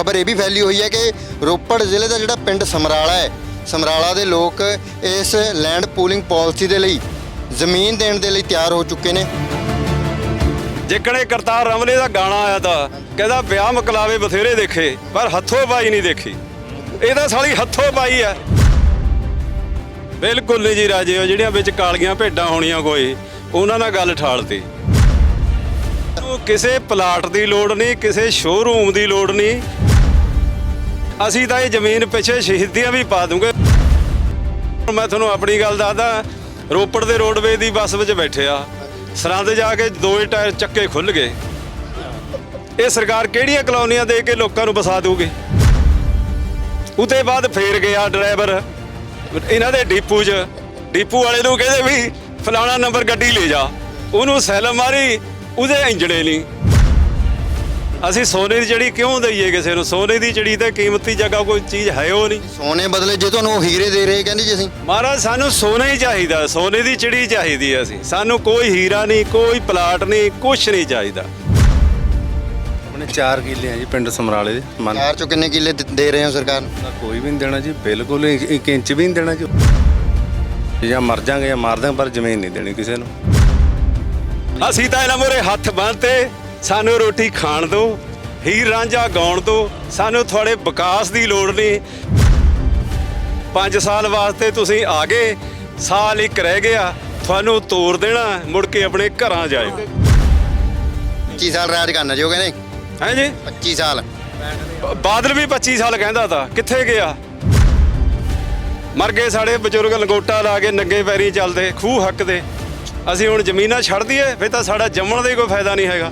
ਖਬਰ ਇਹ ਵੀ ਫੈਲੀ ਹੋਈ ਹੈ ਕਿ ਰੋਪੜ ਜ਼ਿਲ੍ਹੇ ਦਾ ਜਿਹੜਾ ਪਿੰਡ ਸਮਰਾਲਾ ਹੈ, ਸਮਰਾਲਾ ਦੇ ਲੋਕ ਇਸ ਲੈਂਡ ਪੂਲਿੰਗ ਪਾਲਿਸੀ ਦੇ ਲਈ ਜ਼ਮੀਨ ਦੇਣ ਦੇ ਲਈ ਤਿਆਰ ਹੋ ਚੁੱਕੇ ਨੇ। ਜਿੱਕਣੇ ਕਰਤਾਰ ਰਮਲੇ ਦਾ ਗਾਣਾ ਆਇਆ ਤਾਂ ਕਹਿੰਦਾ ਵਿਆਹ ਮਕਲਾਵੇ ਬਥੇਰੇ ਦੇਖੇ, ਪਰ ਹੱਥੋਂ ਪਾਈ ਨਹੀਂ ਦੇਖੀ। ਇਹ ਤਾਂ ਸਾਲੀ ਹੱਥੋਂ ਪਾਈ ਹੈ। ਬਿਲਕੁਲ ਨਹੀਂ ਜੀ ਰਾਜੇ, ਉਹ ਜਿਹੜੀਆਂ ਵਿੱਚ ਕਾਲੀਆਂ ਭੇਡਾਂ ਹੋਣੀਆਂ ਕੋਈ, ਉਹਨਾਂ ਨਾਲ ਗੱਲ ਠਾਲਤੀ। ਉਹ ਕਿਸੇ ਪਲਾਟ ਦੀ ਲੋੜ ਨਹੀਂ, ਕਿਸੇ ਸ਼ੋਰੂਮ ਦੀ ਲੋੜ ਨਹੀਂ ਅਸੀਂ ਤਾਂ ਇਹ ਜ਼ਮੀਨ ਪਿੱਛੇ ਸ਼ਹੀਦੀਆਂ ਵੀ ਪਾ ਦੂੰਗੇ। ਮੈਂ ਤੁਹਾਨੂੰ ਆਪਣੀ ਗੱਲ ਦੱਸਦਾ, ਰੋਪੜ ਦੇ ਰੋਡਵੇ ਦੀ ਬੱਸ ਵਿੱਚ ਬੈਠਿਆ ਸਰਹੰਦ ਜਾ ਕੇ ਦੋਏ ਟਾਇਰ ਚੱਕੇ ਖੁੱਲ ਗਏ। ਇਹ ਸਰਕਾਰ ਕਿਹੜੀਆਂ ਕਲੋਨੀਆਂ ਦੇ ਕੇ ਲੋਕਾਂ ਨੂੰ ਵਸਾ ਦੂਗੀ ਉਤੇ ਬਾਅਦ ਫੇਰ ਗਿਆ ਡਰਾਈਵਰ, ਇਹਨਾਂ ਦੇ ਡੀਪੂ 'ਚ। ਡੀਪੂ ਵਾਲੇ ਨੂੰ ਕਹਿੰਦੇ ਵੀ, ਫਲਾਣਾ ਨੰਬਰ ਗੱਡੀ ਲੈ ਜਾ। ਉਹਨੂੰ ਸੈਲ ਮਾਰੀ, ਉਹਦੇ ਇੰਜਣੇ ਨਹੀਂ ਅਸੀਂ ਸੋਨੇ ਦੀ ਚੜੀ ਕਿਉਂ ਦਈਏ ਕਿਸੇ ਨੂੰ? ਸੋਨੇ ਦੀ ਚੜੀ ਤੇ ਕੀਮਤੀ ਜਗ੍ਹਾ ਕੋਈ ਚੀਜ਼ ਹੈ ਉਹ ਨਹੀਂ। ਸੋਨੇ ਬਦਲੇ ਜੇ ਤੁਹਾਨੂੰ ਉਹ ਹੀਰੇ ਦੇ ਰਹੇ ਕਹਿੰਦੇ ਜੀ ਅਸੀਂ। ਮਹਾਰਾਜ ਸਾਨੂੰ ਸੋਨਾ ਹੀ ਚਾਹੀਦਾ ਸੋਨੇ ਦੀ ਚਿੜੀ ਚਾਹੀਦੀ ਹੈ ਅਸੀਂ। ਸਾਨੂੰ ਕੋਈ ਹੀਰਾ ਨਹੀਂ ਕੋਈ ਪਲਾਟ ਨਹੀਂ ਕੁਛ ਨਹੀਂ ਚਾਹੀਦਾ। ਆਪਣੇ 4 ਕਿੱਲੇ ਆ ਜੀ ਪਿੰਡ ਸਮਰਾਲੇ ਦੇ ਮਨ ਕਾਰ ਚੋਂ ਕਿੰਨੇ ਕਿੱਲੇ ਦੇ- ਦੇ ਰਹੇ ਹੋ ਸਰਕਾਰ? ਨੂੰ ਦਾ ਕੋਈ ਵੀ ਨਹੀਂ ਦੇਣਾ ਜੀ ਬਿਲਕੁਲ ਇੱਕ ਇੱਕ ਇੰਚ ਵੀ ਨਹੀਂ ਦੇਣਾ ਜੀ। ਜਾਂ ਮਰ ਜਾਾਂਗੇ ਜਾਂ ਮਾਰ ਦਾਂਗੇ ਪਰ ਜ਼ਮੀਨ ਨਹੀਂ ਦੇਣੀ ਕਿਸੇ ਨੂੰ। ਅਸੀਂ ਤਾਂ ਇਹਨਾਂ ਮੋਰੇ ਹੱਥ ਬੰਨ੍ਹਤੇ। ਸਾਨੂੰ ਰੋਟੀ ਖਾਣ ਦਿਓ ਹੀਰ ਰਾਂਝਾ ਗਾਉਣ ਦਿਓ ਸਾਨੂੰ ਤੁਹਾਡੇ ਵਿਕਾਸ ਦੀ ਲੋੜ ਨਹੀਂ। 5 ਸਾਲ ਵਾਸਤੇ ਤੁਸੀਂ ਆ ਗਏ ਸਾਲ ਇੱਕ ਰਹਿ ਗਿਆ ਤੁਹਾਨੂੰ ਤੋਰ ਦੇਣਾ ਮੁੜ ਕੇ ਆਪਣੇ ਘਰਾਂ ਜਾਇਓ। 25 ਸਾਲ ਰਾਜ ਕਰਨਾ ਜੀ ਕਹਿੰਦੇ ਹੈ ਜੀ? 25 ਸਾਲ। ਬਾਦਲ ਵੀ 25 ਸਾਲ ਕਹਿੰਦਾ ਤਾ ਕਿੱਥੇ ਗਿਆ? ਮਰ ਗਏ ਸਾਡੇ ਬਜ਼ੁਰਗ ਲੰਗੋਟਾ ਲਾ ਕੇ ਨੰਗੇ ਪੈਰੀ ਚੱਲਦੇ ਖੂਹ ਹੱਕ ਦੇ ਅਸੀਂ ਹੁਣ ਜ਼ਮੀਨਾਂ ਛੱਡ ਦਈਏ ਫਿਰ ਤਾਂ ਸਾਡਾ ਜੰਮਣ ਦਾ ਹੀ ਕੋਈ ਫਾਇਦਾ ਨਹੀਂ ਹੈਗਾ।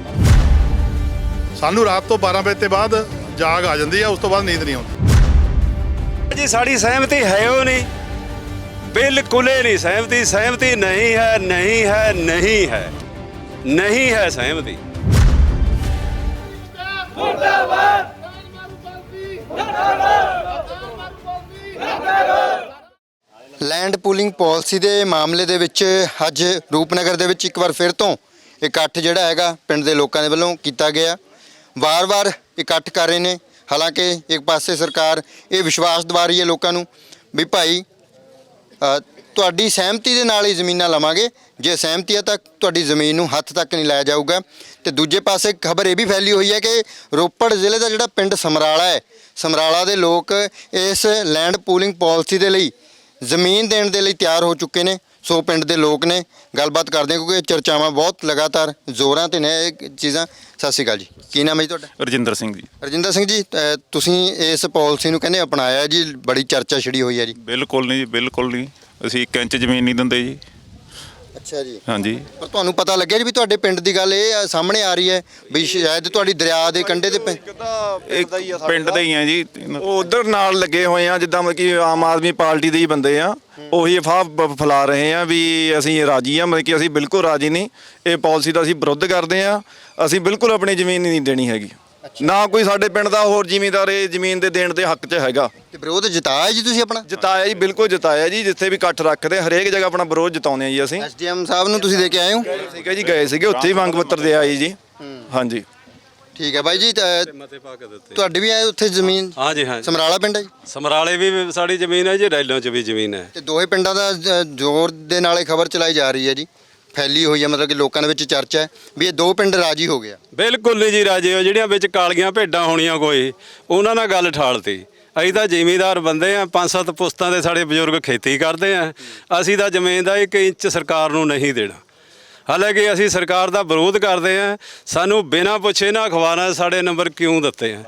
ਸਾਨੂੰ ਰਾਤ ਤੋਂ 12 ਵਜੇ ਤੋਂ ਬਾਅਦ ਜਾਗ ਆ ਜਾਂਦੀ ਆ ਉਸ ਤੋਂ ਬਾਅਦ ਨੀਂਦ ਨਹੀਂ ਆਉਂਦੀ। ਜੀ ਸਾਡੀ ਸਹਿਮਤੀ ਹੈ ਉਹ ਨਹੀਂ। ਬਿਲਕੁਲ ਹੀ ਨਹੀਂ ਸਹਿਮਤੀ। ਸਹਿਮਤੀ ਨਹੀਂ ਹੈ ਨਹੀਂ ਹੈ ਨਹੀਂ ਹੈ। ਨਹੀਂ ਹੈ ਸਹਿਮਤੀ। ਲੈਂਡ ਪੂਲਿੰਗ ਪਾਲਿਸੀ ਦੇ ਮਾਮਲੇ ਦੇ ਵਿੱਚ ਅੱਜ ਰੂਪਨਗਰ ਦੇ ਵਿੱਚ ਇੱਕ ਵਾਰ ਫਿਰ ਤੋਂ ਇਕੱਠ ਜਿਹੜਾ ਹੈਗਾ ਪਿੰਡ ਦੇ ਲੋਕਾਂ ਦੇ ਵੱਲੋਂ ਕੀਤਾ ਗਿਆ। ਵਾਰ-ਵਾਰ ਇਕੱਠ ਕਰ ਰਹੇ ਨੇ। ਹਾਲਾਂਕਿ ਇੱਕ ਪਾਸੇ ਸਰਕਾਰ ਇਹ ਵਿਸ਼ਵਾਸ ਦਿਵਾ ਰਹੀ ਹੈ ਲੋਕਾਂ ਨੂੰ ਵੀ ਭਾਈ ਤੁਹਾਡੀ ਸਹਿਮਤੀ ਦੇ ਨਾਲ ਹੀ ਜ਼ਮੀਨਾਂ ਲਵਾਂਗੇ। ਜੇ ਸਹਿਮਤੀ ਹੈ ਤਾਂ ਤੁਹਾਡੀ ਜ਼ਮੀਨ ਨੂੰ ਹੱਥ ਤੱਕ ਨਹੀਂ ਲਾਇਆ ਜਾਊਗਾ। ਤੇ ਦੂਜੇ ਪਾਸੇ ਖਬਰ ਇਹ ਵੀ ਫੈਲੀ ਹੋਈ ਹੈ ਕਿ ਰੋਪੜ ਜ਼ਿਲ੍ਹੇ ਦਾ ਜਿਹੜਾ ਪਿੰਡ ਸਮਰਾਲਾ ਹੈ, ਸਮਰਾਲਾ ਦੇ ਲੋਕ ਇਸ ਲੈਂਡ ਪੂਲਿੰਗ ਪਾਲਿਸੀ ਦੇ ਲਈ ਜ਼ਮੀਨ ਦੇਣ ਦੇ ਲਈ ਤਿਆਰ ਹੋ ਚੁੱਕੇ ਨੇ। ਸੋ ਪਿੰਡ ਦੇ ਲੋਕ ਨੇ ਗੱਲਬਾਤ ਕਰਦੇ ਹਾਂ ਕਿਉਂਕਿ ਚਰਚਾਵਾਂ ਬਹੁਤ ਲਗਾਤਾਰ ਜ਼ੋਰਾਂ ਤੇ ਨੇ ਇਹ ਚੀਜ਼ਾਂ। ਸਤਿ ਸ਼੍ਰੀ ਅਕਾਲ ਜੀ। ਕੀ ਨਾਮ ਹੈ ਜੀ ਤੁਹਾਡਾ? ਰਜਿੰਦਰ ਸਿੰਘ ਜੀ। ਰਜਿੰਦਰ ਸਿੰਘ ਜੀ ਅ, ਤੁਸੀਂ ਇਸ ਪਾਲਿਸੀ ਨੂੰ ਕਹਿੰਦੇ ਅਪਣਾਇਆ ਜੀ ਬੜੀ ਚਰਚਾ ਛਿੜੀ ਹੋਈ ਹੈ ਜੀ। ਬਿਲਕੁਲ ਨਹੀਂ ਜੀ ਬਿਲਕੁਲ ਨਹੀਂ। ਅਸੀਂ ਇੱਕ ਇੰਚ ਜ਼ਮੀਨ ਨਹੀਂ ਦਿੰਦੇ ਜੀ। ਅੱਛਾ ਜੀ। ਹਾਂਜੀ। ਪਰ ਤੁਹਾਨੂੰ ਪਤਾ ਲੱਗਿਆ ਜੀ ਵੀ ਤੁਹਾਡੇ ਪਿੰਡ ਦੀ ਗੱਲ ਇਹ ਆ, ਸਾਹਮਣੇ ਆ ਰਹੀ ਹੈ ਵੀ ਸ਼ਾਇਦ ਤੁਹਾਡੀ ਦਰਿਆ ਦੇ ਕੰਢੇ ਤੇ ਪੈ- ਪਿੰਡ ਦੇ ਹੀ ਆ ਜੀ। ਉਹ ਉਧਰ ਨਾਲ ਲੱਗੇ ਹੋਏ ਆ ਜਿੱਦਾਂ ਮਤਲਬ ਕਿ ਆਮ ਆਦਮੀ ਪਾਰਟੀ ਦੇ ਹੀ ਬੰਦੇ ਆ। ਉਹੀ ਅਫਵਾਹ ਫੈਲਾ ਰਹੇ ਆ ਵੀ ਅਸੀਂ ਰਾਜੀ ਆ ਮਤਲਬ ਕਿ ਅਸੀਂ ਬਿਲਕੁਲ ਰਾਜੀ ਨਹੀਂ। ਇਹ ਪਾਲਿਸੀ ਦਾ ਅਸੀਂ ਵਿਰੋਧ ਕਰਦੇ ਆ। ਅਸੀਂ ਬਿਲਕੁਲ ਆਪਣੀ ਜ਼ਮੀਨ ਨਹੀਂ ਦੇਣੀ ਹੈਗੀ। ਨਾ ਕੋਈ ਸਾਡੇ ਪਿੰਡ ਦਾ ਹੋਰ ਜ਼ਿਮੀਂਦਾਰ ਇਹ ਜ਼ਮੀਨ ਦੇ ਦੇਣ ਦੇ ਹੱਕ 'ਚ ਹੈਗਾ। ਤੇ ਵਿਰੋਧ ਜਿਤਾਇਆ ਜੀ ਤੁਸੀਂ ਆਪਣਾ? ਜਿਤਾਇਆ ਜੀ ਬਿਲਕੁਲ ਜਿਤਾਇਆ ਜੀ ਜਿੱਥੇ ਵੀ ਇਕੱਠ ਰੱਖਦੇ ਹਰੇਕ ਜਗ੍ਹਾ ਆਪਣਾ ਵਿਰੋਧ ਜਿਤਾਉਂਦੇ ਆ ਜੀ ਅਸੀਂ। ਐਸਡੀਐਮ ਸਾਹਿਬ ਨੂੰ ਤੁਸੀਂ ਦੇ ਕੇ ਆਏ ਹੋ? ਠੀਕ ਹੈ ਜੀ ਗਏ ਸੀਗੇ ਉੱਥੇ ਹੀ ਮੰਗ ਪੱਤਰ ਦੇ ਆਏ ਜੀ। ਹਾਂਜੀ। ਠੀਕ ਹੈ ਬਾਈ ਜੀ ਤਾਂ ਮਤੇ ਪਾ ਕੇ ਦਿੱਤੇ ਤੁਹਾਡੀ ਵੀ ਹੈ ਉੱਥੇ ਜ਼ਮੀਨ? ਹਾਂ ਜੀ ਹਾਂ ਸਮਰਾਲਾ ਪਿੰਡ ਹੈ ਜੀ? ਸਮਰਾਲੇ ਵੀ ਸਾਡੀ ਜ਼ਮੀਨ ਹੈ ਜੀ ਰੈਲੋਂ 'ਚ ਵੀ ਜ਼ਮੀਨ ਹੈ। ਤੇ ਦੋਹੇ ਪਿੰਡਾਂ ਦਾ ਜ- ਜ਼ੋਰ ਦੇ ਨਾਲ ਇਹ ਖਬਰ ਚਲਾਈ ਜਾ ਰਹੀ ਹੈ ਜੀ। ਫੈਲੀ ਹੋਈ ਹੈ, ਮਤਲਬ ਕਿ ਲੋਕਾਂ ਦੇ ਵਿੱਚ ਚਰਚਾ ਹੈ ਵੀ ਇਹ ਦੋ ਪਿੰਡ ਰਾਜੀ ਹੋ ਗਿਆ ਬਿਲਕੁਲ ਨਹੀਂ ਜੀ, ਰਾਜੇ ਉਹ ਜਿਹੜੀਆਂ ਵਿੱਚ ਕਾਲੀਆਂ ਭੇਡਾਂ ਹੋਣੀਆਂ ਕੋਈ, ਉਹਨਾਂ ਨਾਲ ਗੱਲ ਠਾਲਤੀ। ਅਸੀਂ ਤਾਂ ਜ਼ਿਮੀਦਾਰ ਬੰਦੇ ਆ, ਪੰਜ ਸੱਤ ਪੁਸਤਾਂ ਦੇ ਸਾਡੇ ਬਜ਼ੁਰਗ ਖੇਤੀ ਕਰਦੇ ਆ। ਅਸੀਂ ਤਾਂ ਜ਼ਮੀਨ ਦਾ ਇੱਕ ਇੰਚ ਸਰਕਾਰ ਨੂੰ ਨਹੀਂ ਦੇਣਾ। ਹਾਲਾਂਕਿ ਅਸੀਂ ਸਰਕਾਰ ਦਾ ਵਿਰੋਧ ਕਰਦੇ ਆ, ਸਾਨੂੰ ਬਿਨਾਂ ਪੁੱਛੇ ਨਾ ਅਖਬਾਰਾਂ ਸਾਡੇ ਨੰਬਰ ਕਿਉਂ ਦਿੱਤੇ ਆ?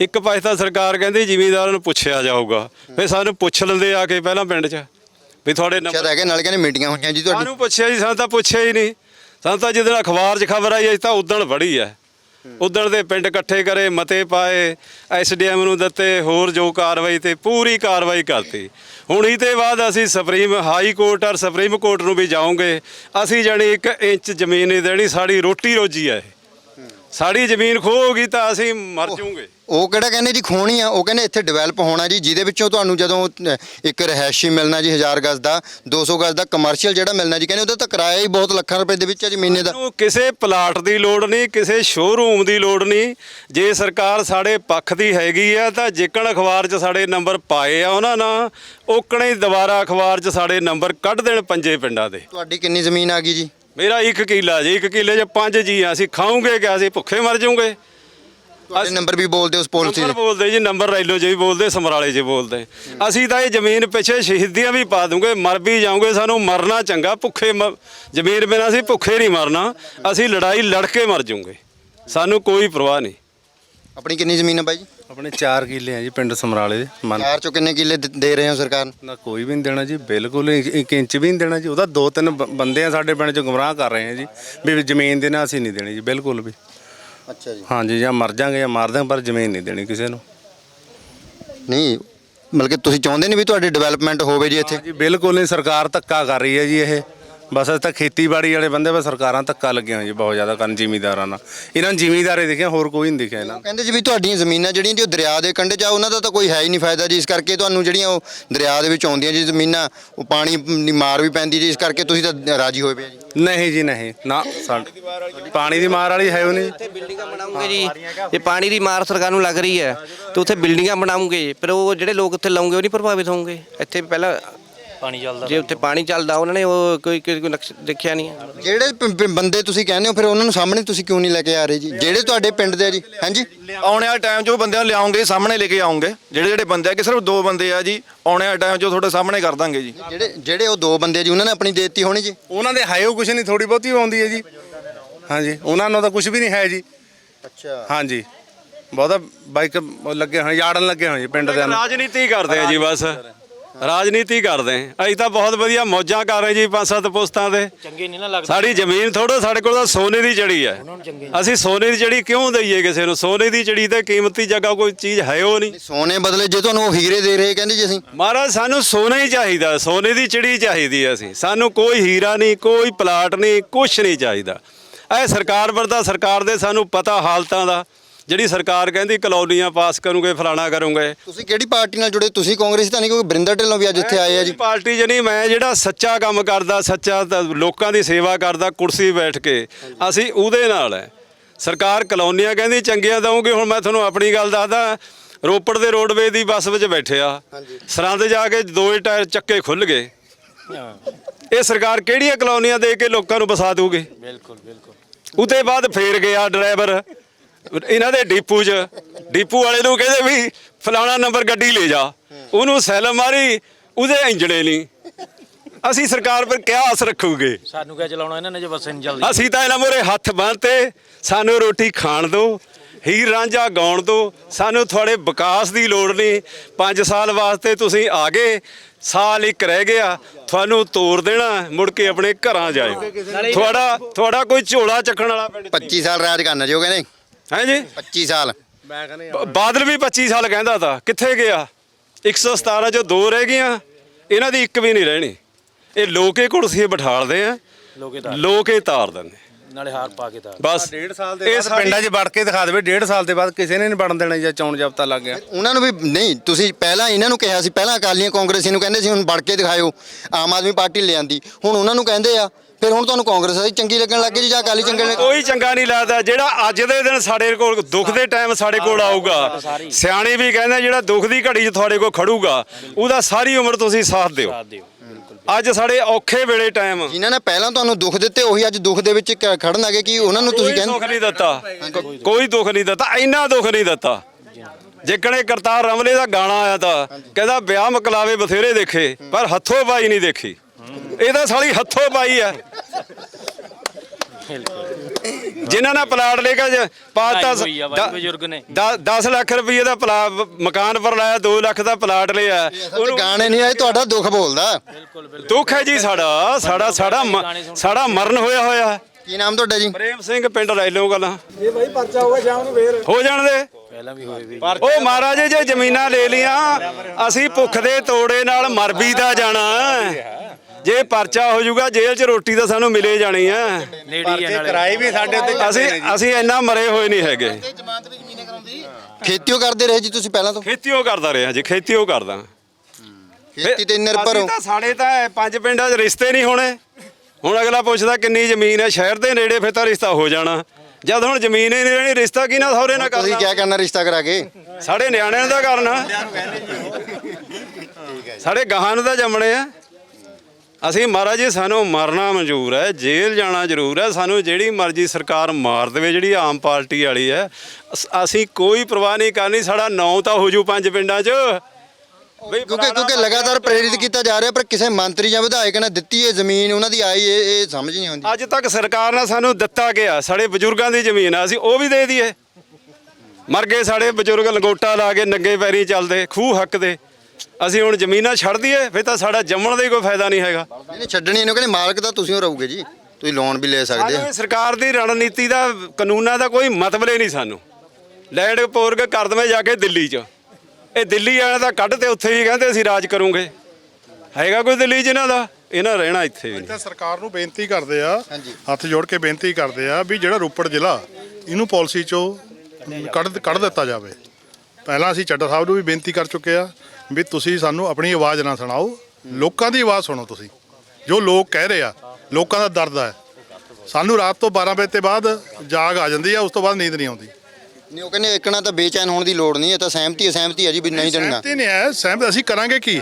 ਇੱਕ ਪਾਸੇ ਤਾਂ ਸਰਕਾਰ ਕਹਿੰਦੀ ਜ਼ਿਮੀਂਦਾਰਾਂ ਨੂੰ ਪੁੱਛਿਆ ਜਾਊਗਾ, ਫਿਰ ਸਾਨੂੰ ਪੁੱਛ ਲੈਂਦੇ ਆ ਕੇ ਪਹਿਲਾਂ ਪਿੰਡ 'ਚ। ਵੀ ਤੁਹਾਡੇ ਸ਼ਾਇਦ ਨੰਬਰ ਹੈਗੇ ਨਾਲ ਕਹਿੰਦੇ ਮੀਟਿੰਗਾਂ ਹੋਈਆਂ ਜੀ ਤੁਹਾਡੀ। ਸਾਨੂੰ ਪੁੱਛਿਆ ਜੀ ਸਾਨੂੰ ਤਾਂ ਪੁੱਛਿਆ ਹੀ ਨਹੀਂ। ਸਾਨੂੰ ਤਾਂ ਜਦੋਂ ਅਖਬਾਰ 'ਚ ਖਬਰ ਆਈ ਅਸੀਂ ਤਾਂ ਉਦਣ ਪੜ੍ਹੀ ਐ ਉਦਣ ਦੇ ਪਿੰਡ ਇਕੱਠੇ ਕਰੇ ਮਤੇ ਪਾਏ ਐਸਡੀਐਮ ਨੂੰ ਦਿੱਤੇ ਹੋਰ ਜੋ ਕਾਰਵਾਈ ਤੇ ਪੂਰੀ ਕਾਰਵਾਈ ਕਰਤੀ। ਹੁਣ ਇਹ ਤੇ ਬਾਅਦ ਅਸੀਂ ਸੁਪਰੀਮ ਹਾਈ ਕੋਰਟ ਔਰ ਸੁਪਰੀਮ ਕੋਰਟ ਨੂੰ ਵੀ ਜਾਵਾਂਗੇ ਅਸੀਂ ਜਾਣੀ 1 ਇੰਚ ਜ਼ਮੀਨ ਨਹੀਂ ਦੇਣੀ ਸਾਡੀ ਰੋਟੀ ਰੋਜੀ ਐ ਇਹ। ਸਾਡੀ ਜ਼ਮੀਨ ਖੋਊਗੀ ਤਾਂ ਅਸੀਂ ਮਰ ਜਾਵਾਂਗੇ ਉਹ ਕਿਹੜਾ ਕਹਿੰਦੇ ਜੀ ਖੋਣੀ ਆ ਉਹ ਕਹਿੰਦੇ ਇੱਥੇ ਡਿਵੈਲਪ ਹੋਣਾ ਜੀ ਜਿਹਦੇ ਵਿੱਚੋਂ ਤੁਹਾਨੂੰ ਜਦੋਂ ਇੱਕ ਰਹਿائشੀ ਮਿਲਣਾ ਜੀ 1000 ਗਜ਼ ਦਾ 200 ਗਜ਼ ਦਾ ਕਮਰਸ਼ੀਅਲ ਜਿਹੜਾ ਮਿਲਣਾ ਜੀ ਕਹਿੰਦੇ ਉਹਦਾ ਤਾਂ ਕਿਰਾਇਆ ਹੀ ਬਹੁਤ ਲੱਖਾਂ ਰੁਪਏ ਦੇ ਵਿੱਚ ਹੈ ਜੀ ਮਹੀਨੇ ਦਾ। ਉਹ ਕਿਸੇ ਪਲਾਟ ਦੀ ਲੋੜ ਨਹੀਂ ਕਿਸੇ ਸ਼ੋਅਰੂਮ ਦੀ ਲੋੜ ਨਹੀਂ। ਜੇ ਸਰਕਾਰ ਸਾਡੇ ਪੱਖ ਦੀ ਹੈਗੀ ਆ ਤਾਂ ਜੇਕਰ ਅਖਬਾਰ 'ਚ ਸਾਡੇ ਨੰਬਰ ਪਾਏ ਆ ਉਹਨਾਂ ਨਾਲ ਓਕਣੇ ਦੁਬਾਰਾ ਅਖਬਾਰ 'ਚ ਸਾਡੇ ਨੰਬਰ ਕੱਢ ਦੇਣ ਪੰਜੇ ਪਿੰਡਾਂ ਦੇ। ਤੁਹਾਡੀ ਕਿੰਨੀ ਜ਼ਮੀਨ ਆ ਗਈ ਜੀ? ਮੇਰਾ ਇੱਕ ਕਿੱਲਾ ਜੀ ਇੱਕ ਕਿੱਲੇ 'ਚ ਪੰਜ ਜੀ ਆ ਅਸੀਂ ਖਾਉਂਗੇ ਕਿ ਅਸੀਂ ਭੁੱਖੇ ਮਰ ਜਾਵਾਂਗੇ ਤੁਹਾਡੇ ਨੰਬਰ ਵੀ ਬੋਲਦੇ ਉਸ ਪਾਲਿਸੀ ਨੰਬਰ ਬੋਲਦੇ ਜੀ ਨੰਬਰ ਰੈਲੋ 'ਚ ਵੀ ਬੋਲਦੇ ਸਮਰਾਲੇ 'ਚ ਬੋਲਦੇ। ਅਸੀਂ ਤਾਂ ਇਹ ਜ਼ਮੀਨ ਪਿੱਛੇ ਸ਼ਹੀਦੀਆਂ ਵੀ ਪਾ ਦੂੰਗੇ ਮਰ ਵੀ ਜਾਓਗੇ ਸਾਨੂੰ ਮਰਨਾ ਚੰਗਾ ਭੁੱਖੇ ਮ- ਜ਼ਮੀਨ ਬਿਨਾਂ ਅਸੀਂ ਭੁੱਖੇ ਨਹੀਂ ਮਰਨਾ ਅਸੀਂ ਲੜਾਈ ਲੜ ਕੇ ਮਰ ਜਾਊਂਗੇ। ਸਾਨੂੰ ਕੋਈ ਪਰਵਾਹ ਨਹੀਂ। ਆਪਣੀ ਕਿੰਨੀ ਜ਼ਮੀਨ ਹੈ ਬਾਈ ਜੀ? ਆਪਣੇ 4 ਕਿੱਲੇ ਆ ਜੀ ਪਿੰਡ ਸਮਰਾਲੇ ਦੇ ਮਨ ਚਾਰ ਚੋਂ ਕਿੰਨੇ ਕਿੱਲੇ ਦ- ਦੇ ਰਹੇ ਹੋ ਸਰਕਾਰ? ਨੂੰ ਨਾ ਕੋਈ ਵੀ ਨਹੀਂ ਦੇਣਾ ਜੀ ਬਿਲਕੁਲ ਇੱਕ ਇੱਕ ਇੰਚ ਵੀ ਨਹੀਂ ਦੇਣਾ ਜੀ ਉਹਦਾ ਦੋ ਤਿੰਨ ਬ- ਬੰਦੇ ਆ ਸਾਡੇ ਪਿੰਡ ਚ ਗੁੰਮਰਾਹ ਕਰ ਰਹੇ ਆ ਜੀ ਵੀ ਜ਼ਮੀਨ ਦੇ ਨਾਲ ਅਸੀਂ ਨਹੀਂ ਦੇਣੀ ਜੀ ਬਿਲਕੁਲ ਵੀ। ਅੱਛਾ ਜੀ। ਹਾਂਜੀ ਜਾਂ ਮਰ ਜਾਾਂਗੇ ਜਾਂ ਮਾਰ ਦਾਂਗੇ ਪਰ ਜ਼ਮੀਨ ਨਹੀਂ ਦੇਣੀ ਕਿਸੇ ਨੂੰ। ਨਹੀਂ ਮਤਲਬ ਕਿ ਤੁਸੀਂ ਚਾਹੁੰਦੇ ਨਹੀਂ ਵੀ ਤੁਹਾਡੀ ਡਿਵੈਲਪਮੈਂਟ ਹੋਵੇ ਜੀ ਇੱਥੇ? ਜੀ ਬਿਲਕੁਲ ਨਹੀਂ ਸਰਕਾਰ ਧੱਕਾ ਕਰ ਰਹੀ ਹੈ ਜੀ ਇਹ। ਬਸ ਅਸੀਂ ਤਾਂ ਖੇਤੀਬਾੜੀ ਵਾਲੇ ਬੰਦੇ ਬਸ ਸਰਕਾਰਾਂ ਧੱਕਾ ਲੱਗੀਆਂ ਜੀ ਬਹੁਤ ਜ਼ਿਆਦਾ ਕਰਨ ਜ਼ਿਮੀਦਾਰਾਂ ਨਾਲ। ਇਹਨਾਂ ਨੂੰ ਜ਼ਿਮੀਦਾਰੇ ਦਿਖਿਆ ਹੋਰ ਕੋਈ ਨਹੀਂ ਦਿਖਿਆ ਇਹਨਾਂ ਨੂੰ। ਕਹਿੰਦੇ ਜੀ ਵੀ ਤੁਹਾਡੀਆਂ ਜ਼ਮੀਨਾਂ ਜਿਹੜੀਆਂ ਜੀ ਉਹ ਦਰਿਆ ਦੇ ਕੰਢੇ 'ਚ ਆ ਉਹਨਾਂ ਦਾ ਤਾਂ ਕੋਈ ਹੈ ਹੀ ਨਹੀਂ ਫਾਇਦਾ ਜੀ। ਇਸ ਕਰਕੇ ਤੁਹਾਨੂੰ ਜਿਹੜੀਆਂ ਉਹ ਦਰਿਆ ਦੇ ਵਿੱਚ ਆਉਂਦੀਆਂ ਜੀ ਜ਼ਮੀਨਾਂ ਉਹ ਪਾਣੀ ਦੀ ਮਾਰ ਵੀ ਪੈਂਦੀ ਜੀ। ਇਸ ਕਰਕੇ ਤੁਸੀਂ ਤਾਂ ਰਾਜੀ ਹੋਏ ਪਏ ਜੀ। ਨਹੀਂ ਜੀ ਨਹੀਂ। ਨਾ ਸਾਡ- ਪਾਣੀ ਦੀ ਮਾਰ ਵਾਲੀ ਹੈ ਉਹ ਨਹੀਂ। ਇੱਥੇ ਬਿਲਡਿੰਗਾਂ ਬਣਾਉਂਗੇ ਜੀ। ਇਹ ਪਾਣੀ ਦੀ ਮਾਰ ਸਰਕਾਰ ਨੂੰ ਲੱਗ ਰਹੀ ਹੈ। ਤੇ ਉੱਥੇ ਬਿਲਡਿੰਗਾਂ ਬਣਾਉਂਗੇ। ਪਰ ਉਹ ਜਿਹੜੇ ਲੋਕ ਉੱਥੇ ਲਾਉਂਗੇ ਉਹ ਨਹੀਂ ਪ੍ਰਭਾਵਿਤ ਹੋਣਗੇ। ਇੱਥੇ ਪਹਿਲਾਂ ਪਾਣੀ ਚੱਲਦਾ ਜੇ ਉੱਥੇ ਪਾਣੀ ਚੱਲਦਾ ਉਹਨਾਂ ਨੇ ਉਹ ਕੋਈ ਕੋਈ ਕੋਈ ਨਕਸ਼ ਦੇਖਿਆ ਨਹੀਂ ਹੈ। ਜਿਹੜੇ ਪ- ਪ- ਬੰਦੇ ਤੁਸੀਂ ਕਹਿੰਦੇ ਹੋ ਫਿਰ ਉਹਨਾਂ ਨੂੰ ਸਾਹਮਣੇ ਤੁਸੀਂ ਕਿਉਂ ਨਹੀਂ ਲੈ ਕੇ ਆ ਰਹੇ ਜੀ? ਜਿਹੜੇ ਤੁਹਾਡੇ ਪਿੰਡ ਦੇ ਆ ਜੀ ਹਾਂਜੀ? ਆਉਣੇ ਵਾਲੇ ਟਾਈਮ 'ਚ ਉਹ ਬੰਦਿਆਂ ਨੂੰ ਲਿਆਉਂਗੇ ਸਾਹਮਣੇ ਲੈ ਕੇ ਆਉਂਗੇ। ਜਿਹੜੇ ਜਿਹੜੇ ਬੰਦੇ ਆ ਕਿ ਸਿਰਫ ਦੋ ਬੰਦੇ ਆ ਜੀ ਆਉਣੇ ਵਾਲੇ ਟਾਈਮ 'ਚ ਉਹ ਤੁਹਾਡੇ ਸਾਹਮਣੇ ਕਰ ਦਾਂਗੇ ਜੀ। ਜਿਹੜੇ ਜਿਹੜੇ ਉਹ ਦੋ ਬੰਦੇ ਜੀ ਉਹਨਾਂ ਨੇ ਆਪਣੀ ਦਿੱਤੀ ਹੋਣੀ ਜੀ? ਉਹਨਾਂ ਦੇ ਹੈ ਉਹ ਕੁਝ ਨਹੀਂ ਥੋੜੀ ਬਹੁਤੀ ਆਉਂਦੀ ਹੈ ਜੀ। ਹਾਂਜੀ ਉਹਨਾਂ ਨੂੰ ਤਾਂ ਕੁਝ ਵੀ ਨਹੀਂ ਹੈ ਜੀ। ਅੱਛਾ। ਹਾਂਜੀ। ਬਹੁਤਾ ਬਾਈਕ ਲੱਗੇ ਹੋਏ ਯਾੜਨ ਲੱਗੇ ਹੋਏ ਜੀ ਪਿੰਡ ਦੇ ਅੰਦਰ। ਰਾਜਨੀਤੀ ਕਰਦੇ ਆ ਜੀ ਬਸ। ਰਾਜਨੀਤੀ ਕਰਦੇ ਆ ਅਸੀਂ ਤਾਂ ਬਹੁਤ ਵਧੀਆ ਮੌਜਾਂ ਕਰ ਰਹੇ ਜੀ ਪੰਜ ਸੱਤ ਪੁਸਤਾਂ ਦੇ ਚੰਗੇ ਨਹੀਂ ਨਾ ਲੱਗਦੇ। ਸਾਡੀ ਜ਼ਮੀਨ ਥੋੜੋ ਸਾਡੇ ਕੋਲ ਤਾਂ ਸੋਨੇ ਦੀ ਚੜੀ ਹੈ। ਅਸੀਂ ਸੋਨੇ ਦੀ ਚੜੀ ਕਿਉਂ ਦਈਏ ਕਿਸੇ ਨੂੰ? ਸੋਨੇ ਦੀ ਚੜੀ ਤੇ ਕੀਮਤੀ ਜਗ੍ਹਾ ਕੋਈ ਚੀਜ਼ ਹੈ ਉਹ ਨਹੀਂ। ਸੋਨੇ ਬਦਲੇ ਜੇ ਤੁਹਾਨੂੰ ਉਹ ਹੀਰੇ ਦੇ ਰਹੇ ਕਹਿੰਦੇ ਜੀ ਅਸੀਂ। ਮਹਾਰਾਜ ਸਾਨੂੰ ਸੋਨਾ ਹੀ ਚਾਹੀਦਾ। ਸੋਨੇ ਦੀ ਚਿੜੀ ਚਾਹੀਦੀ ਹੈ ਅਸੀਂ। ਸਾਨੂੰ ਕੋਈ ਹੀਰਾ ਨਹੀਂ ਕੋਈ ਪਲਾਟ ਨਹੀਂ ਕੁਛ ਨਹੀਂ ਚਾਹੀਦਾ। ਇਹ ਸਰਕਾਰ ਵਰਦਾ ਸਰਕਾਰ ਦੇ ਸਾਨੂੰ ਪਤਾ ਹਾਲਤਾਂ ਦਾ। ਜਿਹੜੀ ਸਰਕਾਰ ਕਹਿੰਦੀ ਕਲੋਨੀਆਂ ਪਾਸ ਕਰੂਗੇ ਫਲਾਣਾ ਕਰੂਗੇ। ਤੁਸੀਂ ਕਿਹੜੀ ਪਾਰਟੀ ਨਾਲ ਜੁੜੇ? ਤੁਸੀਂ ਕਾਂਗਰਸ ਤਾਂ ਨਹੀਂ ਕਿਉਂਕਿ ਬਰਿੰਦਰ ਢਿੱਲੋਂ ਵੀ ਅੱਜ ਇੱਥੇ ਆਏ ਆ ਜੀ। ਪਾਰਟੀ ਨਹੀਂ ਮੈਂ ਜਿਹੜਾ ਸੱਚਾ ਕੰਮ ਕਰਦਾ ਸੱਚਾ ਲੋਕਾਂ ਦੀ ਸੇਵਾ ਕਰਦਾ ਕੁਰਸੀ ਬੈਠ ਕੇ। ਅਸੀਂ ਉਹਦੇ ਨਾਲ ਹੈ। ਸਰਕਾਰ ਕਲੋਨੀਆਂ ਕਹਿੰਦੀ ਚੰਗੀਆਂ ਦਊਗੀ। ਹੁਣ ਮੈਂ ਤੁਹਾਨੂੰ ਆਪਣੀ ਗੱਲ ਦੱਸਦਾ ਰੋਪੜ ਦੇ ਰੋਡਵੇ ਦੀ ਬੱਸ ਵਿੱਚ ਬੈਠਿਆ ਸਰਹੰਦ ਜਾ ਕੇ ਦੋਏ ਟਾਇਰ ਚੱਕੇ ਖੁੱਲ ਗਏ। ਇਹ ਸਰਕਾਰ ਕਿਹੜੀਆਂ ਕਲੋਨੀਆਂ ਦੇ ਕੇ ਲੋਕਾਂ ਨੂੰ ਵਸਾ ਦੂਗੀ ਬਿਲਕੁਲ ਬਿਲਕੁਲ। ਉਤੇ ਬਾਅਦ ਫੇਰ ਗਿਆ ਡਰਾਈਵਰ। ਇਹਨਾਂ ਦੇ ਡੀਪੂ 'ਚ ਡੀਪੂ ਵਾਲੇ ਨੂੰ ਕਹਿੰਦੇ ਵੀ ਫਲਾਣਾ ਨੰਬਰ ਗੱਡੀ ਲੈ ਜਾ। ਉਹਨੂੰ ਸੈਲ ਮਾਰੀ ਉਹਦੇ ਇੰਜਣੇ ਨਹੀਂ ਅਸੀਂ ਸਰਕਾਰ ਪਰ ਕਿਆ ਆਸ ਰੱਖੂਗੇ? ਸਾਨੂੰ ਕਿਆ ਚਲਾਉਣਾ ਇਹਨਾਂ ਨੇ ਜੇ ਬੱਸੇ ਨਹੀਂ ਚੱਲਦੀ ਅਸੀਂ ਤਾਂ ਇਹਨਾਂ ਮੂਹਰੇ ਹੱਥ ਬੰਨਤੇ ਸਾਨੂੰ ਰੋਟੀ ਖਾਣ ਦਿਓ ਹੀਰ ਰਾਂਝਾ ਗਾਉਣ ਦਿਓ ਸਾਨੂੰ ਤੁਹਾਡੇ ਵਿਕਾਸ ਦੀ ਲੋੜ ਨਹੀਂ 5 ਸਾਲ ਵਾਸਤੇ ਤੁਸੀਂ ਆ ਗਏ ਸਾਲ ਇੱਕ ਰਹਿ ਗਿਆ ਤੁਹਾਨੂੰ ਤੋੜ ਦੇਣਾ ਮੁੜ ਕੇ ਆਪਣੇ ਘਰਾਂ ਜਾਇਓ। ਤੁਹਾਡਾ ਤੁਹਾਡਾ ਕੋਈ ਝੋਲਾ ਚੱਕਣ ਵਾਲਾ ਪਿੰਡ 25 ਸਾਲ ਰਾਜ ਕਰਨਾ ਜੀ ਕਹਿੰਦੇ ਹੈ ਜੀ 25 ਸਾਲ ਬ- ਬਾਦਲ ਵੀ 25 ਸਾਲ ਕਹਿੰਦਾ ਤਾ। ਕਿੱਥੇ ਗਿਆ? 117 ਚੋਂ ਦੋ ਰਹਿ ਗਈਆਂ। ਇਹਨਾਂ ਦੀ ਇੱਕ ਵੀ ਨਹੀਂ ਰਹਿਣੀ। ਇਹ ਲੋਕੇ ਕੁਰਸੀਏ ਬਿਠਾਲਦੇ ਆ। ਲੋਕੇ ਤਾਂ ਲੋਕੇ ਤਾਰ ਦਿੰਦੇ। ਨਾਲੇ ਹਾਰ ਪਾ ਕੇ ਤਾਂ ਬਸ। ਡੇਢ ਸਾਲ ਦੇ ਸਾਡੀ- ਪਿੰਡਾਂ 'ਚ ਵੜ ਕੇ ਦਿਖਾ ਦੇਵੇ ਡੇਢ ਸਾਲ ਦੇ ਬਾਅਦ ਕਿਸੇ ਨੇ ਨਹੀਂ ਵੜਨ ਦੇਣਾ ਜਾਂ ਚੌਣ ਜਾਬਤਾ ਲੱਗ ਗਿਆ। ਉਹਨਾਂ ਨੂੰ ਵੀ ਨਹੀਂ ਤੁਸੀਂ ਪਹਿਲਾਂ ਇਹਨਾਂ ਨੂੰ ਕਿਹਾ ਸੀ ਪਹਿਲਾਂ ਅਕਾਲੀਆਂ ਕਾਂਗਰਸੀ ਨੂੰ ਕਹਿੰਦੇ ਸੀ ਹੁਣ ਵੜ ਕੇ ਦਿਖਾਇਓ ਆਮ ਆਦਮੀ ਪਾਰਟੀ ਲੈ ਆਂਦੀ। ਹੁਣ ਉਹਨਾਂ ਨੂੰ ਕਹਿੰਦੇ ਆ ਫਿਰ ਹੁਣ ਤੁਹਾਨੂੰ ਕਾਂਗਰਸ ਦੀ ਚੰਗੀ ਲੱਗਣ ਲੱਗ ਗਈ ਜੀ ਜਾਂ ਅਕਾਲੀ ਚੰਗੇ ਲੱਗ ਕੋਈ ਚੰਗਾ ਨਹੀਂ ਲੱਗਦਾ। ਜਿਹੜਾ ਅੱਜ ਦੇ ਦਿਨ ਸਾਡੇ ਕੋਲ ਦੁੱਖ ਦੇ ਟਾਈਮ ਸਾਡੇ ਕੋਲ ਆਊਗਾ ਸਿਆਣੇ ਵੀ ਕਹਿੰਦੇ ਜਿਹੜਾ ਦੁੱਖ ਦੀ ਘੜੀ 'ਚ ਤੁਹਾਡੇ ਕੋਲ ਖੜੂਗਾ ਉਹਦਾ ਸਾਰੀ ਉਮਰ ਤੁਸੀਂ ਸਾਥ ਦਿਓ। ਅੱਜ ਸਾਡੇ ਔਖੇ ਵੇਲੇ ਟਾਈਮ। ਜਿਨ੍ਹਾਂ ਨੇ ਪਹਿਲਾਂ ਤੁਹਾਨੂੰ ਦੁੱਖ ਦਿੱਤੇ ਉਹੀ ਅੱਜ ਦੁੱਖ ਦੇ ਵਿੱਚ ਕ- ਖੜਨ ਲੱਗੇ ਕਿ ਉਹਨਾਂ ਨੂੰ ਤੁਸੀਂ ਕੋਈ ਦੁੱਖ ਕਹਿੰਦੇ ਨਹੀਂ ਦਿੱਤਾ। ਕੋਈ ਦੁੱਖ। ਨਹੀਂ ਦਿੱਤਾ ਇੰਨਾ ਦੁੱਖ ਨਹੀਂ ਦਿੱਤਾ। ਜਿੱਕਣੇ ਕਰਤਾਰ ਰਮਲੇ ਦਾ ਗਾਣਾ ਆਇਆ ਤਾਂ ਕਹਿੰਦਾ ਵਿਆਹ ਮਕਲਾਵੇ ਬਥੇਰੇ ਦੇਖੇ ਪਰ ਹੱਥੋਂ ਬਾਈ ਨਹੀਂ ਦੇਖੀ। ਇਹ ਤਾਂ ਸਾਲੀ ਹੱਥੋਂ ਬਾਈ ਹੈ ਜਿਨ੍ਹਾਂ ਨੇ ਪਲਾਟ ਲੈ ਕੇ ਪਾਤਾ ਆ ਬਜ਼ੁਰਗ ਨੇ। 10 ਲੱਖ ਰੁਪਏ ਦਾ ਪਲਾ ਮਕਾਨ ਪਰ ਲਾਇਆ 2 ਲੱਖ ਦਾ ਪਲਾਟ ਲਿਆ। ਉਹਨੂੰ ਗਾਣੇ ਨਹੀਂ ਆਏ ਤੁਹਾਡਾ ਦੁੱਖ ਬੋਲਦਾ। ਦੁੱਖ ਹੈ ਜੀ ਸਾਡਾ ਸਾਡਾ ਸਾਡਾ ਸਾਡਾ ਮਰਨ ਹੋਇਆ ਹੋਇਆ। ਹੈ। ਕੀ ਨਾਮ ਤੁਹਾਡਾ ਜੀ? ਪ੍ਰੇਮ ਸਿੰਘ ਪਿੰਡ ਰੈਲੋਂ ਗੱਲਾਂ। ਇਹ ਬਾਈ ਪਰਚਾ ਹੋਗਾ ਸ਼ਾਮ ਨੂੰ ਫੇਰ। ਹੋ ਜਾਣ ਦੇ। ਪਹਿਲਾਂ ਵੀ ਹੋਏ ਵੀ। ਉਹ ਮਹਾਰਾਜ ਜੇ ਜ਼ਮੀਨਾਂ ਲੈ ਲੀਆਂ ਅਸੀਂ ਭੁੱਖ ਦੇ ਤੋੜੇ ਨਾਲ ਮਰ ਵੀ ਤਾਂ ਜਾਣਾ। ਜੇ ਪਰਚਾ ਹੋ ਜਾਊਗਾ ਜੇਲ੍ਹ 'ਚ ਰੋਟੀ ਤਾਂ ਸਾਨੂੰ ਮਿਲੇ ਜਾਣੀ ਆ। ਨਾਲੇ। ਕਿਰਾਏ ਵੀ ਸਾਡੇ ਉੱਤੇ ਅਸੀਂ ਅਸੀਂ ਇੰਨਾ ਮਰੇ ਹੋਏ ਨਹੀਂ ਹੈਗੇ। ਖੇਤੀਓ ਕਰਦੇ ਰਹੇ ਜੀ ਤੁਸੀਂ ਪਹਿਲਾਂ ਤੋਂ? ਖੇਤੀ ਉਹ ਕਰਦਾ ਰਿਹਾ ਜੀ ਖੇਤੀ ਉਹ ਕਰਦਾ। ਖੇਤੀ ਤੇ ਨਿਰਭਰ ਹੋ ਅਸੀਂ ਤਾਂ ਸਾਡੇ ਤਾਂ ਪੰਜ ਪਿੰਡਾਂ 'ਚ ਰਿਸ਼ਤੇ ਨਹੀਂ ਹੋਣੇ। ਹੁਣ ਅਗਲਾ ਪੁੱਛਦਾ ਕਿੰਨੀ ਜ਼ਮੀਨ ਹੈ? ਸ਼ਹਿਰ ਦੇ ਨੇੜੇ ਫਿਰ ਤਾਂ ਰਿਸ਼ਤਾ ਹੋ ਜਾਣਾ। ਜਦ ਹੁਣ ਜ਼ਮੀਨ ਹੀ ਨਹੀਂ ਰਹਿਣੀ ਰਿਸ਼ਤਾ ਕੀ ਨਾਲ ਸਹੁਰੇ ਨਾਲ ਤੁਸੀਂ ਕਰਨਾ। ਕੀ ਕਰਨਾ ਰਿਸ਼ਤਾ ਕਰਾ ਕੇ? ਸਾਡੇ ਨਿਆਣਿਆਂ ਦਾ ਕਰਨਾ। ਸਾਡੇ ਗਾਹਾਂ ਨੂੰ ਤਾਂ ਜੰਮਣੇ ਆ। ਅਸੀਂ ਮਹਾਰਾਜ ਜੀ ਸਾਨੂੰ ਮਰਨਾ ਮਨਜ਼ੂਰ ਹੈ ਜੇਲ੍ਹ ਜਾਣਾ ਜ਼ਰੂਰ ਹੈ ਸਾਨੂੰ ਜਿਹੜੀ ਮਰਜ਼ੀ ਸਰਕਾਰ ਮਾਰ ਦੇਵੇ ਜਿਹੜੀ ਆਮ ਪਾਰਟੀ ਵਾਲੀ ਹੈ ਅਸ- ਅਸੀਂ ਕੋਈ ਪਰਵਾਹ ਨਹੀਂ ਕਰਨੀ ਸਾਡਾ ਨਾਂ ਤਾਂ ਹੋ ਜੂ ਪੰਜ ਪਿੰਡਾਂ 'ਚ। ਬਈ ਕਿਉਂਕਿ ਕਿਉਂਕਿ ਲਗਾਤਾਰ ਪ੍ਰੇਰਿਤ ਕੀਤਾ ਜਾ ਰਿਹਾ ਪਰ ਕਿਸੇ ਮੰਤਰੀ ਜਾਂ ਵਿਧਾਇਕ ਨੇ ਦਿੱਤੀ ਹੈ ਜ਼ਮੀਨ ਉਹਨਾਂ ਦੀ ਆਈ ਇਹ ਇਹ ਸਮਝ ਨਹੀਂ ਆਉਂਦੀ। ਅੱਜ ਤੱਕ ਸਰਕਾਰ ਨੇ ਸਾਨੂੰ ਦਿੱਤਾ ਗਿਆ ਸਾਡੇ ਬਜ਼ੁਰਗਾਂ ਦੀ ਜ਼ਮੀਨ ਆ ਅਸੀਂ ਉਹ ਵੀ ਦੇ ਦਈਏ। ਮਰ ਗਏ ਸਾਡੇ ਬਜ਼ੁਰਗ ਲੰਗੋਟਾ ਲਾ ਕੇ ਨੰਗੇ ਪੈਰੀ ਚੱਲਦੇ ਖੂਹ ਹੱਕ ਦੇ ਅਸੀਂ ਹੁਣ ਜ਼ਮੀਨਾਂ ਛੱਡ ਦਈਏ ਫਿਰ ਤਾਂ ਸਾਡਾ ਜੰਮਣ ਦਾ ਹੀ ਕੋਈ ਫਾਇਦਾ ਨਹੀਂ ਹੈਗਾ। ਇਹਨੇ ਛੱਡਣੀ ਇਹਨੂੰ ਕਹਿੰਦੇ ਮਾਲਕ ਤਾਂ ਤੁਸੀਂ ਹੋ ਰਹੋਗੇ ਜੀ। ਤੁਸੀਂ ਲੋਨ ਵੀ ਲੈ ਸਕਦੇ ਆ ਸਰਕਾਰ ਦੀ ਰਣਨੀਤੀ ਦਾ ਕਾਨੂੰਨਾਂ ਦਾ ਕੋਈ ਮਤਲਬ ਹੀ ਨਹੀਂ ਸਾਨੂੰ। ਲੈਂਡ ਪੋਰਗ ਕਰ ਦਵੇਂ ਜਾ ਕੇ ਦਿੱਲੀ 'ਚ। ਇਹ ਦਿੱਲੀ ਵਾਲਿਆਂ ਦਾ ਕੱਢ ਤੇ ਉੱਥੇ ਹੀ ਕਹਿੰਦੇ ਅਸੀਂ ਰਾਜ ਕਰੂੰਗੇ। ਹੈਗਾ ਕੋਈ ਦਿੱਲੀ 'ਚ ਇਹਨਾਂ ਦਾ? ਇਹਨਾਂ ਰਹਿਣਾ ਇੱਥੇ ਵੀ ਨਹੀਂ। ਤਾਂ ਸਰਕਾਰ ਨੂੰ ਬੇਨਤੀ ਕਰਦੇ ਆ। ਹੱਥ ਜੋੜ ਕੇ ਬੇਨਤੀ ਕਰਦੇ ਆ ਵੀ ਜਿਹੜਾ ਰੋਪੜ ਜ਼ਿਲ੍ਹਾ ਇਹਨੂੰ ਪਾਲਿਸੀ ਚੋਂ ਕੱਢ ਕੱਢ ਦਿੱਤਾ ਜਾਵੇ। ਪਹਿਲਾਂ ਅਸੀਂ ਚੱਡਾ ਸਾਹਿਬ ਨੂੰ ਵੀ ਬੇਨਤੀ ਕਰ ਚੁੱਕੇ ਆ ਵੀ ਤੁਸੀਂ ਸਾਨੂੰ ਆਪਣੀ ਆਵਾਜ਼ ਨਾ ਸੁਣਾਓ। ਲੋਕਾਂ ਦੀ ਆਵਾਜ਼ ਸੁਣੋ ਤੁਸੀਂ। ਜੋ ਲੋਕ ਕਹਿ ਰਹੇ ਆ ਲੋਕਾਂ ਦਾ ਦਰਦ ਹੈ ਸਾਨੂੰ ਰਾਤ ਤੋਂ 12 ਵਜੇ ਤੋਂ ਬਾਅਦ ਜਾਗ ਆ ਜਾਂਦੀ ਆ ਉਸ ਤੋਂ ਬਾਅਦ ਨੀਂਦ ਨਹੀਂ ਆਉਂਦੀ। ਨਹੀਂ ਉਹ ਕਹਿੰਦੇ ਇੱਕਣਾ ਤਾਂ ਬੇਚੈਨ ਹੋਣ ਦੀ ਲੋੜ ਨਹੀਂ ਇਹ ਤਾਂ ਸਹਿਮਤੀ ਹੈ ਸਹਿਮਤੀ ਹੈ ਜੀ ਵੀ ਨਹੀਂ ਦੇਣਾ ਸਹਿਮਤੀ ਨਹੀਂ ਹੈ ਸਹਿਮਤ ਅਸੀਂ ਕਰਾਂਗੇ ਕੀ?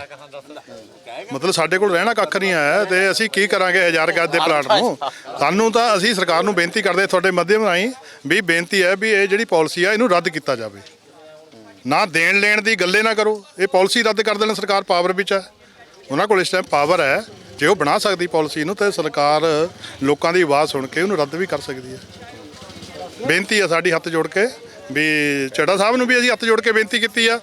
ਮਤਲਬ ਸਾਡੇ ਕੋਲ ਰਹਿਣਾ ਕੱਖ ਨਹੀਂ ਆਇਆ ਤੇ ਅਸੀਂ ਕੀ ਕਰਾਂਗੇ ਹਜ਼ਾਰ ਗੱਜ ਦੇ ਪਲਾਟ ਨੂੰ? ਸਾਨੂੰ ਤਾਂ ਅਸੀਂ ਸਰਕਾਰ ਨੂੰ ਬੇਨਤੀ ਕਰਦੇ ਤੁਹਾਡੇ ਮਾਧਿਅਮ ਰਾਹੀਂ ਵੀ ਬੇਨਤੀ ਹੈ ਵੀ ਇਹ ਜਿਹੜੀ ਪਾਲਿਸੀ ਆ ਇਹਨੂੰ ਰੱਦ ਕੀਤਾ ਜਾਵੇ। ਨਾ ਦੇਣ ਲੈਣ ਦੀ ਗੱਲੇ ਨਾ ਕਰੋ। ਇਹ ਪਾਲਿਸੀ ਰੱਦ ਕਰ ਦੇਣ ਸਰਕਾਰ ਪਾਵਰ ਵਿੱਚ ਹੈ। ਉਹਨਾਂ ਕੋਲ ਇਸ ਟਾਈਮ ਪਾਵਰ ਹੈ। ਜੇ ਉਹ ਬਣਾ ਸਕਦੀ ਪਾਲਿਸੀ ਨੂੰ ਤੇ ਸਰਕਾਰ ਲੋਕਾਂ ਦੀ ਆਵਾਜ਼ ਸੁਣ ਕੇ ਉਹਨੂੰ ਰੱਦ ਵੀ ਕਰ ਸਕਦੀ ਹੈ। ਬੇਨਤੀ ਆ ਸਾਡੀ ਹੱਥ ਜੋੜ ਕੇ ਵੀ ਚੜਾ ਸਾਹਿਬ ਨੂੰ ਵੀ ਅਸੀਂ ਹੱਥ ਜੋੜ ਕੇ ਬੇਨਤੀ ਕੀਤੀ ਆ।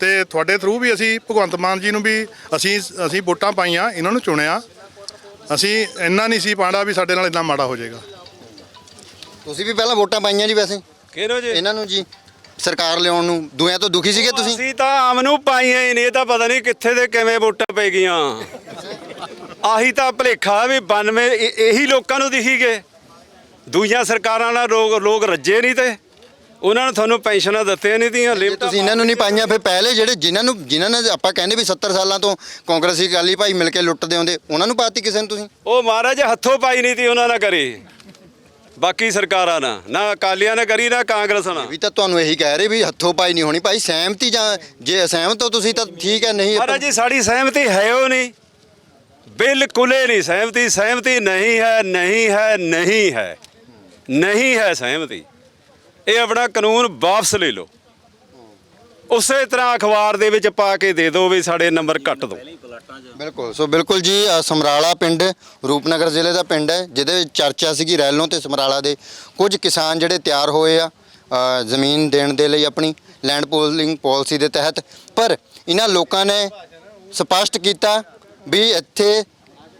ਤੇ ਤੁਹਾਡੇ ਥਰੂ ਵੀ ਅਸੀਂ ਭਗਵੰਤ ਮਾਨ ਜੀ ਨੂੰ ਵੀ ਅਸੀਂ ਅਸੀਂ ਵੋਟਾਂ ਪਾਈਆਂ ਇਹਨਾਂ ਨੂੰ ਚੁਣਿਆ। ਅਸੀਂ ਇੰਨਾ ਨਹੀਂ ਸੀ ਪਾਣਾ ਵੀ ਸਾਡੇ ਨਾਲ ਇੰਨਾ ਮਾੜਾ ਹੋ ਜਾਏਗਾ। ਤੁਸੀਂ ਵੀ ਪਹਿਲਾਂ ਵੋਟਾਂ ਪਾਈਆਂ ਜੀ ਵੈਸੇ? ਕਿਹਨੋ ਜੀ? ਇਹਨਾਂ ਨੂੰ ਜੀ। ਸਰਕਾਰ ਲਿਆਉਣ ਨੂੰ? ਦੂਆਂ ਤੋਂ ਦੁਖੀ ਸੀਗੇ ਤੁਸੀਂ? ਅਸੀਂ ਤਾਂ ਆਮ ਨੂੰ ਪਾਈਆਂ ਹੀ ਨਹੀਂ ਇਹ ਤਾਂ ਪਤਾ ਨਹੀਂ ਕਿੱਥੇ ਦੇ ਕਿਵੇਂ ਵੋਟਾਂ ਪੈ ਗਈਆਂ। ਆਹੀ ਤਾਂ ਭਲੇਖਾ ਵੀ 92 ਇਹ- ਇਹੀ ਲੋਕਾਂ ਨੂੰ ਦਿਖੀ ਗਏ। ਦੂਜੀਆਂ ਸਰਕਾਰਾਂ ਨਾਲ ਲੋਕ ਲੋਕ ਰੱਜੇ ਨਹੀਂ ਤੇ। ਉਹਨਾਂ ਨੇ ਤੁਹਾਨੂੰ ਪੈਨਸ਼ਨਾਂ ਦਿੱਤੀਆਂ ਨਹੀਂ ਦੀਆਂ ਜੇ ਲਿਮਟਾਂ ਤੁਸੀਂ ਇਹਨਾਂ ਨੂੰ ਨਹੀਂ ਪਾਈਆਂ ਫਿਰ ਪਹਿਲੇ ਜਿਹੜੇ ਜਿਨ੍ਹਾਂ ਨੂੰ ਜਿਨ੍ਹਾਂ ਨੇ ਆਪਾਂ ਕਹਿੰਦੇ ਵੀ 70 ਸਾਲਾਂ ਤੋਂ ਕਾਂਗਰਸੀ ਅਕਾਲੀ ਭਾਈ ਮਿਲ ਕੇ ਲੁੱਟਦੇ ਆਉਂਦੇ ਉਹਨਾਂ ਨੂੰ ਪਾਤੀ ਕਿਸੇ ਨੂੰ ਤੁਸੀਂ? ਉਹ ਮਹਾਰਾਜ ਹੱਥੋਂ ਪਾਈ ਨਹੀਂ ਤੀ ਉਹਨਾਂ ਨਾਲ ਕਰੀ। ਬਾਕੀ ਸਰਕਾਰਾਂ ਨਾਲ ਨਾ ਅਕਾਲੀਆਂ ਨੇ ਕਰੀ ਨਾ ਕਾਂਗਰਸ ਨਾਲ ਵੀ ਤਾਂ ਤੁਹਾਨੂੰ ਇਹੀ ਕਹਿ ਰਹੇ ਵੀ ਹੱਥੋਂ ਪਾਈ ਨਹੀਂ ਹੋਣੀ। ਭਾਈ ਸਹਿਮਤੀ ਜਾਂ ਜੇ ਅਸਹਿਮਤ ਹੋ ਤੁਸੀਂ ਤਾਂ ਠੀਕ ਹੈ ਨਹੀਂ ਮਹਾਰਾਜ ਜੀ ਸਾਡੀ ਸਹਿਮਤੀ ਹੈ ਉਹ ਨਹੀਂ। ਬਿਲਕੁਲ ਹੀ ਨਹੀਂ ਸਹਿਮਤੀ। ਸਹਿਮਤੀ ਨਹੀਂ ਹੈ ਨਹੀਂ ਹੈ ਨਹੀਂ ਹੈ। ਨਹੀਂ ਹੈ ਸਹਿਮਤੀ। ਇਹ ਆਪਣਾ ਕਾਨੂੰਨ ਵਾਪਸ ਲੈ ਲਓ। ਉਸੇ ਤਰ੍ਹਾਂ ਅਖਬਾਰ ਦੇ ਵਿੱਚ ਪਾ ਕੇ ਦੇ ਦਿਓ ਵੀ ਸਾਡੇ ਨੰਬਰ ਘੱਟ ਦਿਓ। ਬਿਲਕੁਲ ਸੋ ਬਿਲਕੁਲ ਜੀ ਅ, ਸਮਰਾਲਾ ਪਿੰਡ ਰੂਪਨਗਰ ਜ਼ਿਲ੍ਹੇ ਦਾ ਪਿੰਡ ਹੈ ਜਿਹਦੇ ਵਿੱਚ ਚਰਚਾ ਸੀਗੀ ਰੈਲੋਂ ਤੇ ਸਮਰਾਲਾ ਦੇ ਕੁਝ ਕਿਸਾਨ ਜਿਹੜੇ ਤਿਆਰ ਹੋਏ ਆ ਅ, ਜ਼ਮੀਨ ਦੇਣ ਦੇ ਲਈ ਆਪਣੀ ਲੈਂਡ ਪੂਲਿੰਗ ਪਾਲਿਸੀ ਦੇ ਤਹਿਤ। ਪਰ ਇਹਨਾਂ ਲੋਕਾਂ ਨੇ ਸਪਸ਼ਟ ਕੀਤਾ ਵੀ ਇੱਥੇ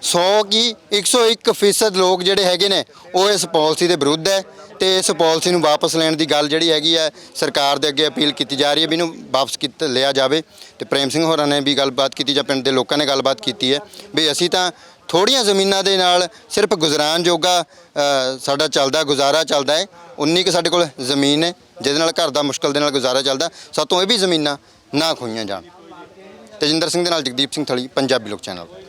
100 ਕੀ 101% ਫੀਸਦ ਲੋਕ ਜਿਹੜੇ ਹੈਗੇ ਨੇ, ਉਹ ਇਸ ਪਾਲਿਸੀ ਦੇ ਵਿਰੁੱਧ ਹੈ ਤੇ ਇਸ ਪਾਲਿਸੀ ਨੂੰ ਵਾਪਸ ਲੈਣ ਦੀ ਗੱਲ ਜਿਹੜੀ ਹੈਗੀ ਹੈ, ਸਰਕਾਰ ਦੇ ਅੱਗੇ ਅਪੀਲ ਕੀਤੀ ਜਾ ਰਹੀ ਹੈ ਵੀ ਇਹਨੂੰ ਵਾਪਸ ਕੀਤਾ ਲਿਆ ਜਾਵੇ। ਤੇ ਪ੍ਰੇਮ ਸਿੰਘ ਹੋਰਾਂ ਨੇ ਵੀ ਗੱਲਬਾਤ ਕੀਤੀ ਜਾਂ ਪਿੰਡ ਦੇ ਲੋਕਾਂ ਨੇ ਗੱਲਬਾਤ ਕੀਤੀ ਹੈ ਵੀ ਅਸੀਂ ਤਾਂ ਥੋੜੀਆਂ ਜ਼ਮੀਨਾਂ ਦੇ ਨਾਲ ਸਿਰਫ ਗੁਜ਼ਰਾਨ ਜੋਗਾ ਸਾਡਾ ਚੱਲਦਾ, ਗੁਜ਼ਾਰਾ ਚੱਲਦਾ ਹੈ, ਉਨੀ ਕੁ ਸਾਡੇ ਕੋਲ ਜ਼ਮੀਨ ਹੈ, ਜਿਹਦੇ ਨਾਲ ਘਰ ਦਾ ਮੁਸ਼ਕਲ ਦੇ ਨਾਲ ਗੁਜ਼ਾਰਾ ਚੱਲਦਾ, ਸਾਤੋਂ ਇਹ ਵੀ ਜ਼ਮੀਨਾਂ ਨਾ ਖੋਈਆਂ ਜਾਣ। ਤੇਜਿੰਦਰ ਸਿੰਘ ਦੇ ਨਾਲ ਜਗਦੀਪ ਸਿੰਘ ਥਲੀ, ਪੰਜਾਬੀ ਲੋਕ ਚੈਨਲ।